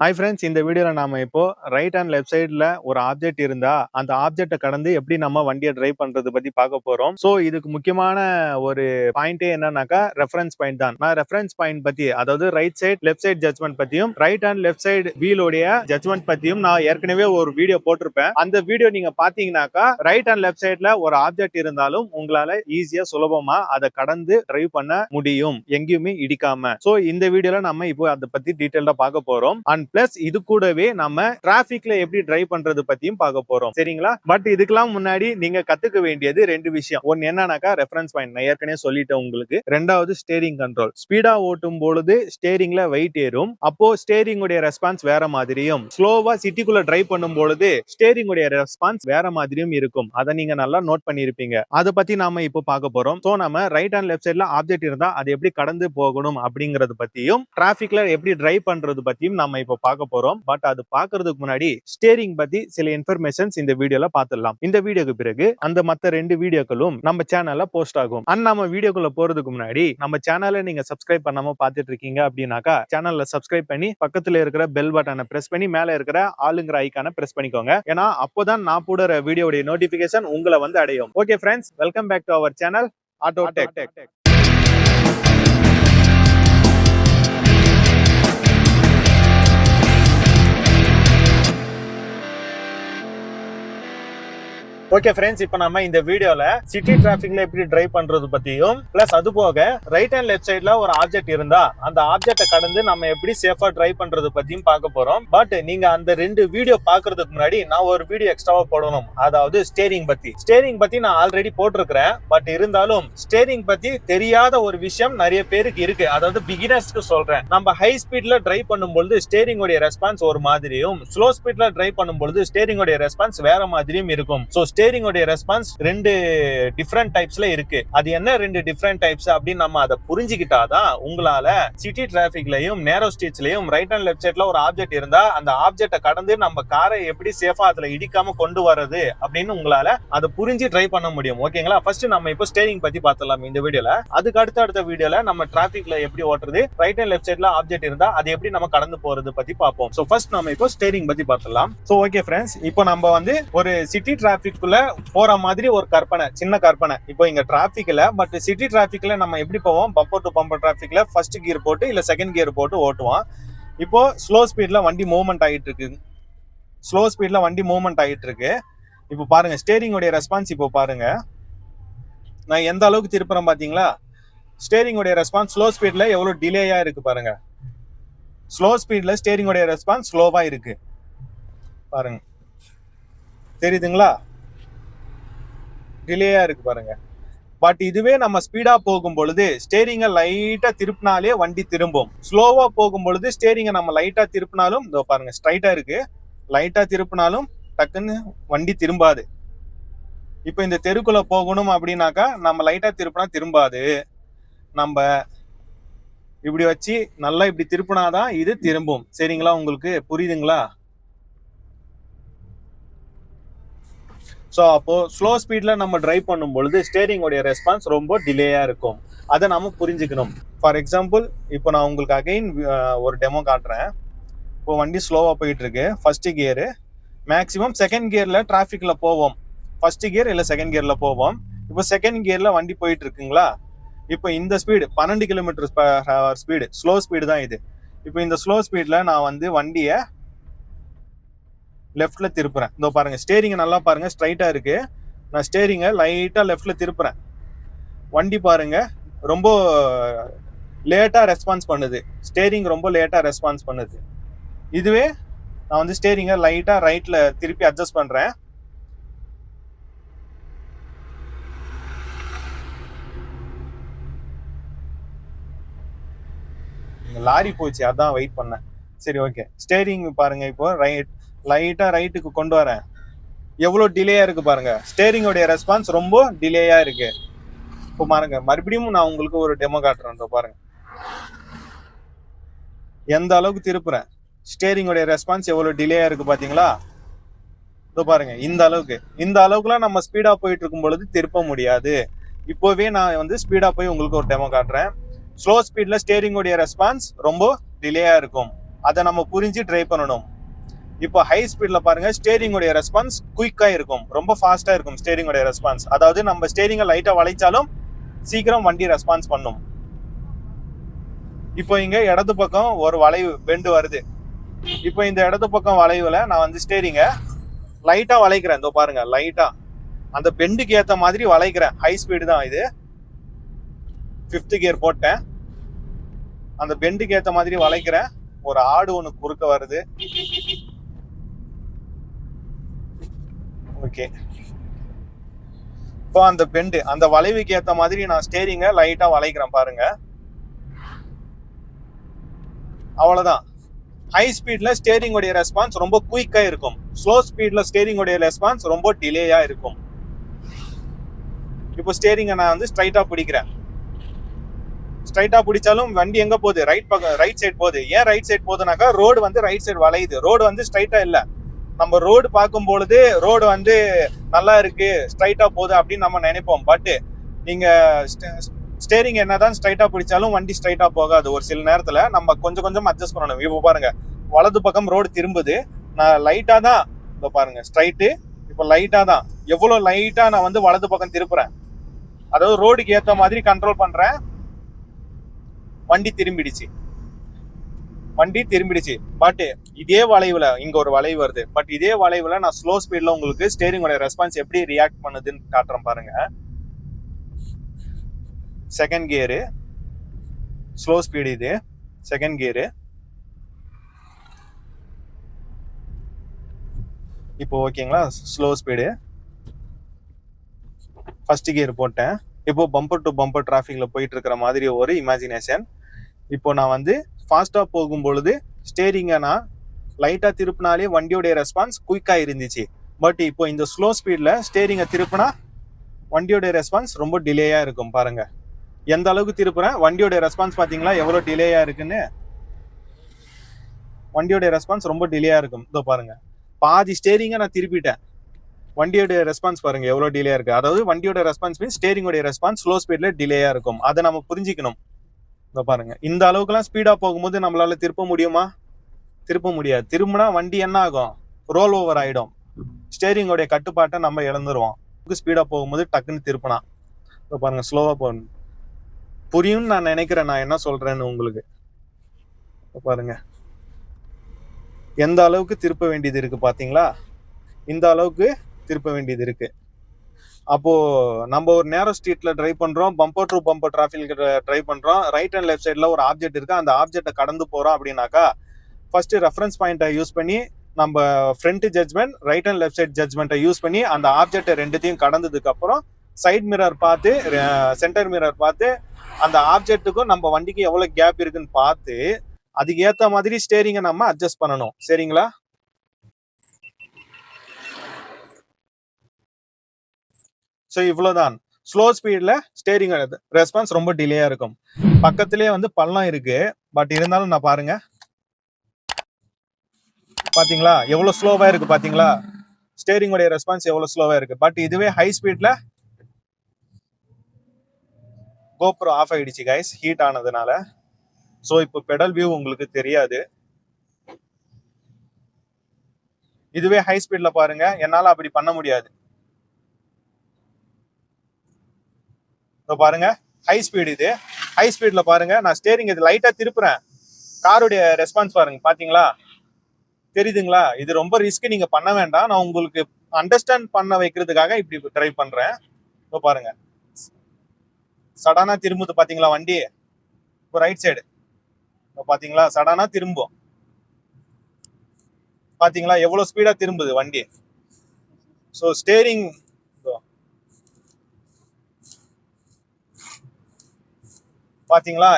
Hi friends இந்த வீடியோவில் நாம இப்போ ரைட் அண்ட் லெஃப்ட் சைடில் ஒரு ஆப்ஜெக்ட் இருந்தா அந்த ஆப்ஜெக்ட்டை கடந்து எப்படி நம்ம வண்டியை டிரைவ் பண்றது பத்தி பார்க்க போறோம். ஸோ இதுக்கு முக்கியமான ஒரு பாயிண்டே என்னன்னாக்கா ரெஃபரன்ஸ் பாயிண்ட் தான். நான் ரெஃபரன்ஸ் பாயிண்ட் பத்தி அதாவது right side left side judgment பத்தியும் ரைட் அண்ட் லெஃப்ட் சைடு வீலோடைய ஜட்மெண்ட் பத்தியும் நான் ஏற்கனவே ஒரு வீடியோ போட்டிருப்பேன். அந்த வீடியோ நீங்க பாத்தீங்கன்னாக்கா ரைட் அண்ட் லெஃப்ட் சைடில் ஒரு ஆப்ஜெக்ட் இருந்தாலும் உங்களால ஈஸியா சுலபமா அதை கடந்து டிரைவ் பண்ண முடியும் எங்கேயுமே இடிக்காம. ஸோ இந்த வீடியோல நம்ம இப்போ அதை பத்தி டீட்டெயிலாக பார்க்க போறோம். அண்ட் பிளஸ் இது கூடவே நம்ம டிராபிக்ல எப்படி டிரைவ் பண்றது பத்தியும் பார்க்க போறோம். சரிங்களா? பட் இதுக்கெல்லாம் முன்னாடி நீங்க கத்துக்க வேண்டியது ரெண்டு விஷயம். ஒன்னு என்னன்னாக்கா ரெஃபரன்ஸ் பாயிண்ட் நான் ஏற்கனவே சொல்லிட்டேன் உங்களுக்கு. ரெண்டாவது ஸ்டேரிங் கண்ட்ரோல் ஸ்பீடா ஓட்டும் பொழுது ஸ்டேரிங்ல வெயிட் ஏறும். அப்போ ஸ்டேரிங் உடைய ரெஸ்பான்ஸ் வேற மாதிரியும். ஸ்லோவா சிட்டிக்குள்ள டிரைவ் பண்ணும் பொழுது ஸ்டேரிங் உடைய ரெஸ்பான்ஸ் வேற மாதிரியும் இருக்கும். அதை நீங்க நல்லா நோட் பண்ணிருப்பீங்க அதை பத்தி நாம இப்போ பார்க்க போறோம். சோ நம்ம ரைட் அண்ட் லெஃப்ட் சைட்ல ஆப்ஜெக்ட் இருந்தா அது எப்படி கடந்து போகணும் அப்படிங்கறது பத்தியும் டிராபிக்ல எப்படி டிரைவ் பண்றது பத்தியும் நம்ம இப்போ பார்க்க போறோம். பட் அது பாக்குறதுக்கு முன்னாடி ஸ்டேரிங் பத்தி சில இன்ஃபர்மேஷன்ஸ் இந்த வீடியோல பாத்துடலாம் இந்த வீடியோக்கு பிறகு அந்த மத்த ரெண்டு வீடியோக்களும் நம்ம சேனல்ல போஸ்ட் ஆகும். அண்ட் நம்ம வீடியோக்குள்ள போறதுக்கு முன்னாடி நம்ம சேனலை நீங்க சப்ஸ்கிரைப் பண்ணாம பாத்துட்டு இருக்கீங்க அப்படின்னாக்கா சேனல்ல சப்ஸ்கிரைப் பண்ணி பக்கத்துல இருக்கிற பெல் பட்டனை பிரஸ் பண்ணி மேல இருக்கிற ஆளுங்கிற ஐக்கான பிரஸ் பண்ணிக்கோங்க. ஏன்னா அப்போதான் நான் போடுற வீடியோடைய நோட்டிபிகேஷன் உங்களை வந்து அடையும். Okay friends welcome back to our channel Auto Tech okay friends இப்போ நம்ம இந்த வீடியோல சிட்டி டிராபிக்ல எப்படி டிரைவ் பண்றது பத்தியும் பிளஸ் அது போக ரைட் அண்ட் லெஃப்ட் சைட்ல ஒரு ஆப்ஜெக்ட் இருந்தா அந்த ஆப்ஜெக்ட்டை கடந்து நம்ம எப்படி சேஃபா டிரைவ் பண்றது பத்தியும் பார்க்க போறோம். பட் நீங்க அந்த ரெண்டு வீடியோ பாக்குறதுக்கு முன்னாடி நான் ஒரு வீடியோ எக்ஸ்ட்ராவா போடணும். அதாவது ஸ்டேரிங் பத்தி. ஸ்டேரிங் பத்தி நான் ஆல்ரெடி போட்டிருக்கிறேன். பட் இருந்தாலும் ஸ்டேரிங் பத்தி தெரியாத ஒரு விஷயம் நிறைய பேருக்கு இருக்கு. அதாவது பிகினர்ஸ்க்கு சொல்றேன். நம்ம ஹை ஸ்பீட்ல டிரைவ் பண்ணும்பொழுது ஸ்டேரிங் உடைய ரெஸ்பான்ஸ் ஒரு மாதிரியும் ஸ்லோ ஸ்பீட்ல டிரைவ் பண்ணும்பொழுது ஸ்டேரிங் உடைய ரெஸ்பான்ஸ் வேற மாதிரியும் இருக்கும். ஸோ ஸ்டேரிங்கோடைய ரெஸ்பான்ஸ் ரெண்டு டிஃப்ரெண்ட் டைப்ஸ்ல இருக்கு. அது என்ன ரெண்டு டிஃப்ரெண்ட் டைப்ஸ் அப்படின்னு நம்ம அதை புரிஞ்சுக்கிட்டாதான் உங்களால சிட்டி டிராபிக்லயும் நேரோ ஸ்ட்ரீட்ஸ்லயும் ரைட் அண்ட் லெஃப்ட் சைட்ல ஒரு ஆப்ஜெக்ட் இருந்தா அந்த ஆப்ஜெக்ட்டை கடந்து நம்ம காரை எப்படி சேஃபா அதுல இடிக்காம கொண்டு வர்றது அப்படின்னு உங்களால அதை புரிஞ்சு ட்ரை பண்ண முடியும். ஓகேங்களா ஃபர்ஸ்ட் நம்ம இப்போ ஸ்டேரிங் பத்தி பார்த்தலாம் இந்த வீடியோல. அதுக்கு அடுத்த அடுத்த வீடியோல நம்ம டிராபிக்ல எப்படி ஓட்டுறது ரைட் அண்ட் லெஃப்ட் சைட்ல ஆப்ஜெக்ட் இருந்தா அது எப்படி நம்ம கடந்து போறது பத்தி பார்ப்போம். ஸோ ஃபர்ஸ்ட் நம்ம இப்போ ஸ்டேரிங் பத்தி பார்த்தலாம் ஸோ ஓகே ஃப்ரெண்ட்ஸ் இப்போ நம்ம வந்து ஒரு சிட்டி டிராபிக்குள்ள போற மாதிரி ஒரு கற்பனை சின்ன கற்பனை. இப்போ இங்க டிராபிக்ல பட் சிட்டி டிராபிக்ல நம்ம எப்படி போவோம்? பம்பர் டு பம்பர் டிராபிக்ல ஃபர்ஸ்ட் கியர் போட்டு இல்ல செகண்ட் கியர் போட்டு ஓட்டுவோம். இப்போ ஸ்லோ ஸ்பீட்ல வண்டி மூவ்மெண்ட் ஆகிட்டு இருக்கு ஸ்லோ ஸ்பீட்ல வண்டி மூவ்மெண்ட் ஆகிட்டு இருக்கு இப்போ பாருங்க ஸ்டேரிங் உடைய ரெஸ்பான்ஸ் இப்போ பாருங்க. நான் எந்த அளவுக்கு திருப்புறேன் பாத்தீங்களா? ஸ்டேரிங் உடைய ரெஸ்பான்ஸ் ஸ்லோ ஸ்பீட்ல எவ்வளவு டிலேயா இருக்கு பாருங்க. ஸ்லோ ஸ்பீட்ல ஸ்டேரிங் உடைய ரெஸ்பான்ஸ் ஸ்லோவா இருக்கு. பாருங்க. தெரியுதுங்களா? டிலேயா இருக்கு பாருங்க. பட் இதுவே நம்ம ஸ்பீடா போகும் பொழுது ஸ்டேரிங்க லைட்டா திருப்பினாலே வண்டி திரும்பும். ஸ்லோவா போகும் பொழுது ஸ்டேரிங்க நம்ம லைட்டா திருப்பினாலும் இதோ பாருங்க ஸ்ட்ரைட்டா இருக்கு. லைட்டா திருப்பினாலும் டக்குன்னு வண்டி திரும்பாது. இப்போ இந்த தெருக்குள்ள போகணும் அப்படின்னாக்கா நம்ம லைட்டா திருப்பினா திரும்பாது. நம்ம இப்படி வச்சு நல்லா இப்படி திருப்பினாதான் இது திரும்பும். சரிங்களா? உங்களுக்கு புரியுதுங்களா? ஸோ அப்போ ஸ்லோ ஸ்பீட்ல நம்ம டிரைவ் பண்ணும் பொழுது ஸ்டேரிங் உடைய ரெஸ்பான்ஸ் ரொம்ப டிலேயா இருக்கும். அதை நாம புரிஞ்சுக்கணும். ஃபார் எக்ஸாம்பிள் இப்போ நான் உங்களுக்கு அகைன் ஒரு டெமோ காட்டுறேன். இப்போ வண்டி ஸ்லோவா போயிட்டு இருக்கு. ஃபர்ஸ்ட் கியரு மேக்ஸிமம் செகண்ட் கியர்ல டிராஃபிக்ல போவோம். ஃபர்ஸ்ட் கியர் இல்லை செகண்ட் கியர்ல போவோம். இப்போ செகண்ட் கியர்ல வண்டி போயிட்டு இருக்குங்களா? இப்போ இந்த ஸ்பீடு பன்னெண்டு கிலோமீட்டர் ஸ்பீடு ஸ்லோ ஸ்பீடு தான் இது. இப்போ இந்த ஸ்லோ ஸ்பீட்ல நான் வந்து வண்டியை லெஃப்ட்ல திருப்புறேன். இதோ பாருங்க ஸ்டேரிங்க நல்லா பாருங்க ஸ்ட்ரைட்டா இருக்கு. நான் ஸ்டேரிங்க லைட்டா லெஃப்ட்ல திருப்புறேன். வண்டி பாருங்க ரொம்ப லேட்டாக ரெஸ்பான்ஸ் பண்ணுது. ஸ்டேரிங் ரொம்ப லேட்டாக ரெஸ்பான்ஸ் பண்ணுது. இதுவே நான் வந்து ஸ்டேரிங்கை லைட்டாக ரைட்டில் திருப்பி அட்ஜஸ்ட் பண்ணுறேன் லாரி போச்சு அதான் வெயிட் பண்ணேன். சரி ஓகே ஸ்டேரிங் பாருங்க இப்போ ரைட் லைட்டாக ரைட்டுக்கு கொண்டு வரேன். எவ்வளோ டிலேயாக இருக்குது பாருங்கள் ஸ்டேரிங்கோடைய ரெஸ்பான்ஸ் ரொம்ப டிலேயாக இருக்கு. இப்போ பாருங்க மறுபடியும் நான் உங்களுக்கு ஒரு டெமோ காட்டுறேன். பாருங்க. எந்த அளவுக்கு திருப்புறேன்? ஸ்டேரிங்கோடைய ரெஸ்பான்ஸ் எவ்வளோ டிலேயாக இருக்குது பார்த்தீங்களா இதோ பாருங்க இந்த அளவுக்கு. இந்த அளவுக்குலாம் நம்ம ஸ்பீடாக போயிட்டு இருக்கும் பொழுது திருப்ப முடியாது. இப்போவே நான் வந்து ஸ்பீடாக போய் உங்களுக்கு ஒரு டெமோ காட்டுறேன். ஸ்லோ ஸ்பீடில் ஸ்டேரிங்கோடைய ரெஸ்பான்ஸ் ரொம்ப டிலேயாக இருக்கும். அதை நம்ம புரிஞ்சு ட்ரை பண்ணணும். இப்போ ஹை ஸ்பீட்ல பாருங்க ஸ்டேரிங்குடைய ரெஸ்பான்ஸ் குயிக்காக இருக்கும். ரொம்ப ஃபாஸ்ட்டாக இருக்கும் ஸ்டேரிங்குடைய ரெஸ்பான்ஸ் அதாவது நம்ம ஸ்டேரிங்கை லைட்டாக வளைச்சாலும் சீக்கிரம் வண்டி ரெஸ்பான்ஸ் பண்ணும். இப்போ இங்கே இடது பக்கம் ஒரு வளைவு பெண்டு வருது. இப்போ இந்த இடது பக்கம் வளைவில் நான் வந்து ஸ்டேரிங்கை லைட்டாக வளைக்கிறேன். இதோ பாருங்க லைட்டாக அந்த பெண்டுக்கு ஏற்ற மாதிரி வளைக்கிறேன். ஹை ஸ்பீடு தான் இது. ஃபிஃப்த்து கியர் போட்டேன். அந்த பெண்டுக்கு ஏற்ற மாதிரி வளைக்கிறேன். ஒரு ஆடு ஒன்று குறுக்க வருது. ஓகே. இப்போ அந்த பெண்டு அந்த வளைவுக்கு ஏத்த மாதிரி நான் ஸ்டேரிங்க லைட்டா வளைக்கிறேன் பாருங்க. அவ்வளவுதான். ஹை ஸ்பீட்ல ஸ்டேரிங் உடைய ரெஸ்பான்ஸ் ரொம்ப குயிக்கா இருக்கும். ஸ்லோ ஸ்பீட்ல ஸ்டேரிங் உடைய ரெஸ்பான்ஸ் ரொம்ப டிலேயா இருக்கும். இப்போ ஸ்டேரிங்கை நான் வந்து ஸ்ட்ரைட்டா பிடிக்கிறேன். ஸ்ட்ரைட்டா பிடிச்சாலும் வண்டி எங்க போகுது? ரைட் பக்கம் ரைட் சைடு போகுது. ஏன் ரைட் சைடு போகுதுனாக்கா ரோடு வந்து ரைட் சைடு வளையுது. ரோடு வந்து ஸ்ட்ரைட்டா இல்ல. நம்ம ரோடு பார்க்கும் பொழுது ரோடு வந்து நல்லா இருக்கு ஸ்ட்ரைட்டா போகுது அப்படின்னு நம்ம நினைப்போம். பட் நீங்க ஸ்டேரிங் என்னதான் ஸ்ட்ரைட்டா பிடிச்சாலும் வண்டி ஸ்ட்ரைட்டா போகாது. ஒரு சில நேரத்துல நம்ம கொஞ்சம் கொஞ்சம் அட்ஜஸ்ட் பண்ணணும். இப்போ பாருங்க வலது பக்கம் ரோடு திரும்புது. நான் லைட்டா தான் இப்போ பாருங்க ஸ்ட்ரைட்டு இப்போ லைட்டா தான். எவ்வளவு லைட்டா நான் வந்து வலது பக்கம் திருப்புறேன்? அதாவது ரோடுக்கு ஏத்த மாதிரி கண்ட்ரோல் பண்றேன். வண்டி திரும்பிடுச்சு. வண்டி திரும்பிடுச்சு. பட் இதே வளைவுல இங்க ஒரு வளைவு வருது. பட் இதே வளைவுல நான் ஸ்லோ ஸ்பீட்ல உங்களுக்கு ஸ்டேரிங்கோட ரெஸ்பான்ஸ் எப்படி ரியாக்ட் பண்ணுதுன்னு காட்டுறேன் பாருங்க. செகண்ட் கியரு ஸ்லோ ஸ்பீடு இது. செகண்ட் கியரு இப்போ ஓகேங்களா ஸ்லோ ஸ்பீடு ஃபர்ஸ்ட் கியர் போட்டேன். இப்போ பம்பர் டு பம்பர் டிராஃபிக்கில் போயிட்டு இருக்கிற மாதிரி ஒரு இமேஜினேஷன் இப்போ நான் வந்து ஃபாஸ்ட்டாக போகும் பொழுது ஸ்டேரிங்கை நான் லைட்டாக திருப்பினாலே வண்டியோடைய ரெஸ்பான்ஸ் குயிக்காக இருந்துச்சு. பட் இப்போ இந்த ஸ்லோ ஸ்பீடில் ஸ்டேரிங்கை திருப்பினா வண்டியோடைய ரெஸ்பான்ஸ் ரொம்ப டிலேயாக இருக்கும் பாருங்கள் எந்த அளவுக்கு திருப்புறேன்? வண்டியோடைய ரெஸ்பான்ஸ் பார்த்தீங்களா எவ்வளோ டிலேயாக இருக்குன்னு? வண்டியோடைய ரெஸ்பான்ஸ் ரொம்ப டிலேயாக இருக்கும். இதோ பாருங்கள் பாதி ஸ்டேரிங்கை நான் திருப்பிட்டேன். வண்டியோட ரெஸ்பான்ஸ் பாருங்க எவ்வளோ டிலேயா இருக்கு. அதாவது வண்டியோட ரெஸ்பான்ஸ் மீன்ஸ் ஸ்டேரிங்கோடைய ரெஸ்பான்ஸ் ஸ்லோ ஸ்பீட்ல டிலேயா இருக்கும். அதை நம்ம புரிஞ்சுக்கணும். இதை பாருங்க. இந்த அளவுக்குலாம் ஸ்பீடாக போகும்போது நம்மளால திருப்ப முடியுமா? திருப்ப முடியாது. திரும்பினா வண்டி என்ன ஆகும்? ரோல் ஓவர் ஆகிடும் ஸ்டேரிங்கோடைய கட்டுப்பாட்டை நம்ம இழந்துருவோம். ஸ்பீடாக போகும்போது டக்குன்னு திருப்பினா இதை பாருங்க ஸ்லோவாக போகணும் புரியும்னு நான் நினைக்கிறேன். நான் என்ன சொல்றேன்னு உங்களுக்கு. இப்போ பாருங்க. எந்த அளவுக்கு திருப்ப வேண்டியது இருக்கு பாத்தீங்களா? இந்த அளவுக்கு திருப்ப வேண்டியது இருக்கு. அப்போ நம்ம ஒரு நேரோ ஸ்ட்ரீட்ல டிரைவ் பண்றோம் bumper to bumper traffic drive பண்றோம் ரைட் அண்ட் லெஃப்ட் சைட்ல ஒரு ஆப்ஜெக்ட் இருக்கு அந்த ஆப்ஜெக்ட்டை கடந்து போறோம் அப்படின்னாக்கா ஃபர்ஸ்ட் ரெஃபரன்ஸ் பாயிண்ட்டை யூஸ் பண்ணி நம்ம front judgment right and left side ஜட்மெண்ட்டை use பண்ணி அந்த ஆப்ஜெக்ட் ரெண்டுத்தையும் கடந்ததுக்கு அப்புறம் சைட் மிரர் பார்த்து சென்டர் மிரர் பார்த்து அந்த ஆப்ஜெக்ட்டுக்கும் நம்ம வண்டிக்கு எவ்வளோ கேப் இருக்குன்னு பார்த்து அதுக்கு ஏற்ற மாதிரி ஸ்டேரிங்கை நம்ம அட்ஜஸ்ட் பண்ணணும். சரிங்களா? ஸோ இவ்வளோதான் ஸ்லோ ஸ்பீடில் ஸ்டேரிங் ரெஸ்பான்ஸ் ரொம்ப டிலேயாக இருக்கும். பக்கத்துலேயே வந்து பள்ளம் இருக்கு. பட் இருந்தாலும் நான் பாருங்க. பார்த்தீங்களா எவ்வளோ ஸ்லோவாக இருக்கு பார்த்தீங்களா ஸ்டேரிங் உடைய ரெஸ்பான்ஸ் எவ்வளோ ஸ்லோவாக இருக்கு. பட் இதுவே ஹை ஸ்பீடில் கோப்ரோ ஆஃப் ஆகிடுச்சு கைஸ் ஹீட் ஆனதுனால. ஸோ இப்போ பெடல் வியூ உங்களுக்கு தெரியாது. இதுவே ஹை ஸ்பீடில் பாருங்க. என்னால் அப்படி பண்ண முடியாது. இப்போ பாருங்க ஹை ஸ்பீடு இது. ஹை ஸ்பீடில் பாருங்க நான் ஸ்டேரிங் இது லைட்டாக திருப்புறேன். காருடைய ரெஸ்பான்ஸ் பாருங்க பார்த்தீங்களா தெரியுதுங்களா? இது ரொம்ப ரிஸ்க் நீங்கள் பண்ண வேண்டாம். நான் உங்களுக்கு அண்டர்ஸ்டாண்ட் பண்ண வைக்கிறதுக்காக இப்படி ட்ரை பண்ணுறேன் இப்போ பாருங்க. சடனாக திரும்புது பார்த்தீங்களா வண்டி? இப்போ ரைட் சைடு இப்போ பார்த்தீங்களா சடனாக திரும்பும். பார்த்தீங்களா எவ்வளோ ஸ்பீடாக திரும்புது வண்டி? ஸோ ஸ்டேரிங் பாத்தீங்களா?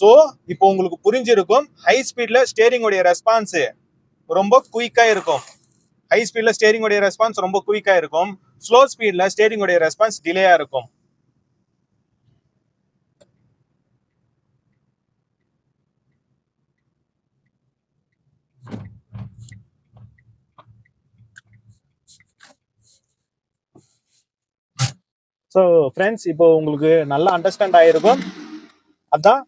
சோ இப்போ உங்களுக்கு புரிஞ்சிருக்கும். ஹை ஸ்பீட்ல ஸ்டேரிங் உடைய ரெஸ்பான்ஸ் ரொம்ப குயிக்கா இருக்கும். ஹை ஸ்பீட்ல ஸ்டேரிங் உடைய ரெஸ்பான்ஸ் ரொம்ப குயிக்கா இருக்கும். ஸ்லோ ஸ்பீட்ல ஸ்டேரிங் உடைய ரெஸ்பான்ஸ் டிலேயா இருக்கும். ஸோ ஃப்ரெண்ட்ஸ் இப்போ உங்களுக்கு நல்லா அண்டர்ஸ்டாண்ட் ஆயிருக்கும். அதான்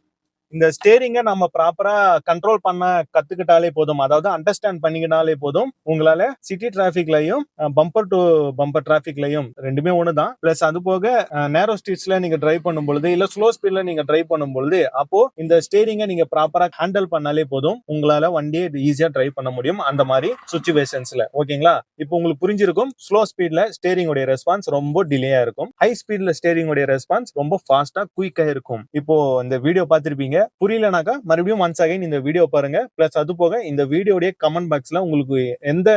இந்த ஸ்டேரிங்கை நம்ம ப்ராப்பரா கண்ட்ரோல் பண்ண கத்துக்கிட்டாலே போதும். அதாவது அண்டர்ஸ்டாண்ட் பண்ணிக்கிட்டாலே போதும். உங்களால சிட்டி டிராபிக்லயும் பம்பர் டு பம்பர் டிராபிக்லயும் ரெண்டுமே ஒண்ணுதான். பிளஸ் அது போக நேரோ ஸ்ட்ரீட்ஸ்ல நீங்க டிரைவ் பண்ணும் பொழுது இல்ல ஸ்லோ ஸ்பீட்ல நீங்க டிரைவ் பண்ணும் பொழுது அப்போ இந்த ஸ்டேரிங்கை நீங்க ப்ராப்பரா ஹேண்டில் பண்ணாலே போதும். உங்களால வண்டியை ஈஸியா டிரைவ் பண்ண முடியும். அந்த மாதிரி சுச்சுவேஷன்ஸ்ல ஓகேங்களா இப்போ உங்களுக்கு புரிஞ்சிருக்கும் ஸ்லோ ஸ்பீட்ல ஸ்டேரிங் உடைய ரெஸ்பான்ஸ் ரொம்ப டிலேயா இருக்கும். ஹை ஸ்பீட்ல ஸ்டேரிங் உடைய ரெஸ்பான்ஸ் ரொம்ப ஃபாஸ்டா குயிக்கா இருக்கும். இப்போ இந்த வீடியோ பார்த்திருப்பீங்க புரியலனாக்கா மறுபடியும் ஒன்ஸ் அகைன் இந்த வீடியோ பாருங்க. பிளஸ் அது போக இந்த வீடியோடைய கமெண்ட் பாக்ஸ்ல உங்களுக்கு எந்த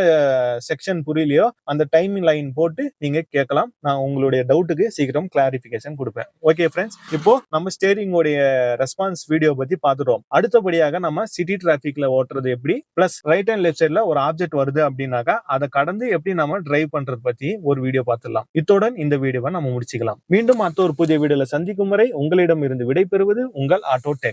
செக்ஷன் புரியலையோ அந்த டைமிங் லைன் போட்டு நீங்க கேட்கலாம். நான் உங்களுடைய டவுட்டுக்கு சீக்கிரம் கிளாரிபிகேஷன் கொடுப்பேன். ஓகே ஃப்ரெண்ட்ஸ் இப்போ நம்ம ஸ்டேரிங்கோடைய ரெஸ்பான்ஸ் வீடியோ பத்தி பார்த்துட்டோம். அடுத்தபடியாக நம்ம சிட்டி டிராபிக்ல ஓட்டுறது எப்படி? பிளஸ் ரைட் அண்ட் லெஃப்ட் சைட்ல ஒரு ஆப்ஜெக்ட் வருது அப்படின்னாக்கா அதை கடந்து எப்படி நம்ம டிரைவ் பண்றது பத்தி ஒரு வீடியோ பார்த்துடலாம். இத்துடன் இந்த வீடியோவை நம்ம முடிச்சுக்கலாம். மீண்டும் அடுத்த ஒரு புதிய வீடியோல சந்திக்கும் வரை உங்களிடம் இருந்து விடைபெறுவது உங்கள் ஆட்டோ டெக்.